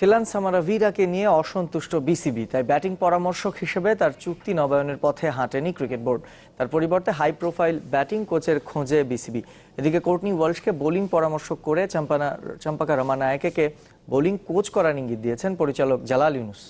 থিলান সামারাভিরাকে নিয়ে অসন্তুষ্ট বিসিবি তাই ব্যাটিং পরামর্শক হিসেবে তার চুক্তি নবায়নের পথে হাঁটেনি ক্রিকেট বোর্ড। তার পরিবর্তে হাই প্রোফাইল ব্যাটিং কোচের খোঁজে বিসিবি এদিকে কোর্টনি ওয়ালশকে বোলিং পরামর্শক করে চাম্পানা, চম্পাকা রমানায়কে বোলিং কোচ করার ইঙ্গিত দিয়েছেন পরিচালক জালাল ইউনুস।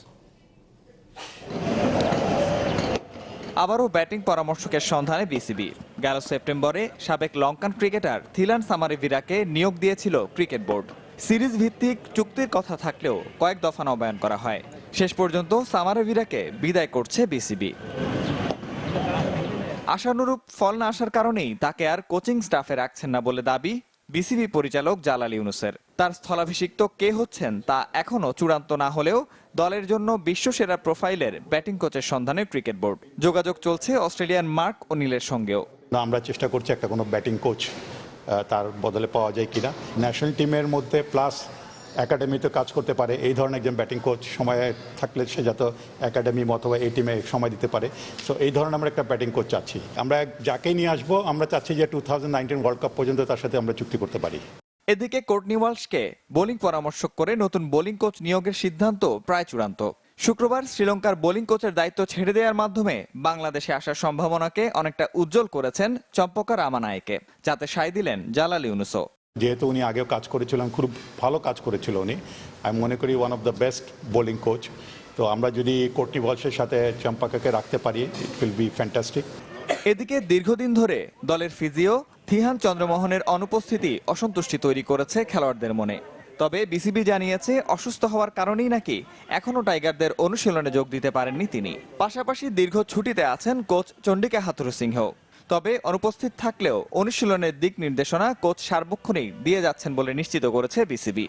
আবারও ব্যাটিং পরামর্শকের সন্ধানে বিসিবি গেল সেপ্টেম্বরে সাবেক লঙ্কান ক্রিকেটার থিলান সামারিভিরাকে নিয়োগ দিয়েছিল ক্রিকেট বোর্ড। সিরিজ ভিত্তিক চুক্তির কথা থাকলেও কয়েক দফা নবায়ন করা হয়। শেষ পর্যন্ত সামারিভিরাকে বিদায় করছে বিসিবি। আশানুরূপ ফল না আসার কারণেই তাকে আর কোচিং স্টাফে রাখছেন না বলে দাবি বিসিবি পরিচালক জালাল ইউনুসের। তার স্থলাভিষিক্ত কে হচ্ছেন তা এখনও চূড়ান্ত না হলেও দলের জন্য বিশ্বসেরা প্রোফাইলের ব্যাটিং কোচের সন্ধানে ক্রিকেট বোর্ড। যোগাযোগ চলছে অস্ট্রেলিয়ান মার্ক ও নীলের সঙ্গেও আমরা চেষ্টা করছি একটা কোনো ব্যাটিং কোচ তার বদলে পাওয়া যায় কিনা। ন্যাশনাল টিমের মধ্যে প্লাস একাডেমিতে কাজ করতে পারে। এই ধরনের একজন ব্যাটিং কোচ সময় থাকলে সে যত একাডেমি অথবা এই টিমে সময় দিতে পারে। সো এই ধরনের আমরা একটা ব্যাটিং কোচ চাচ্ছি। আমরা যাকেই নিয়ে আসব, আমরা চাচ্ছি যে two thousand nineteen world cup পর্যন্ত তার সাথে আমরা চুক্তি করতে পারি। এদিকে কোর্টনি ওয়ালশকে বোলিং পরামর্শক করে নতুন বোলিং কোচ নিয়োগের সিদ্ধান্ত প্রায় চূড়ান্ত। শুক্রবার শ্রীলঙ্কার বোলিং কোচের দায়িত্ব ছেড়ে দেওয়ার মাধ্যমে বাংলাদেশে আসার সম্ভাবনাকে অনেকটা উজ্জ্বল করেছেন চম্পকা রামানায়কে যাতে সায় দিলেন জালাল ইউনুসও। যেহেতু উনি আগেও কাজ করেছিলেন খুব ভালো কাজ করেছিল উনি। আমি মনে করি one of the best bowling coach তো আমরা যদি কোর্টি বলসের সাথে চম্পাকাকে রাখতে পারি ইট উইল বি ফ্যান্টাস্টিক এদিকে দীর্ঘদিন ধরে দলের ফিজিও থিহান চন্দ্রমোহনের অনুপস্থিতি অসন্তুষ্টি তৈরি করেছে খেলোয়াড়দের মনে। তবে বিসিবি জানিয়েছে, অসুস্থ হওয়ার কারণেই নাকি এখনও টাইগারদের অনুশীলনে যোগ দিতে পারেননি তিনি। পাশাপাশি দীর্ঘ ছুটিতে আছেন কোচ চন্ডিকা হাতুর সিংহ তবে অনুপস্থিত থাকলেও অনুশীলনের দিক নির্দেশনা কোচ সার্বক্ষণেই দিয়ে যাচ্ছেন বলে নিশ্চিত করেছে বিসিবি।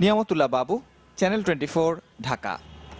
নিয়ামতুল্লাহ বাবু, চ্যানেল টোয়েন্টি ঢাকা।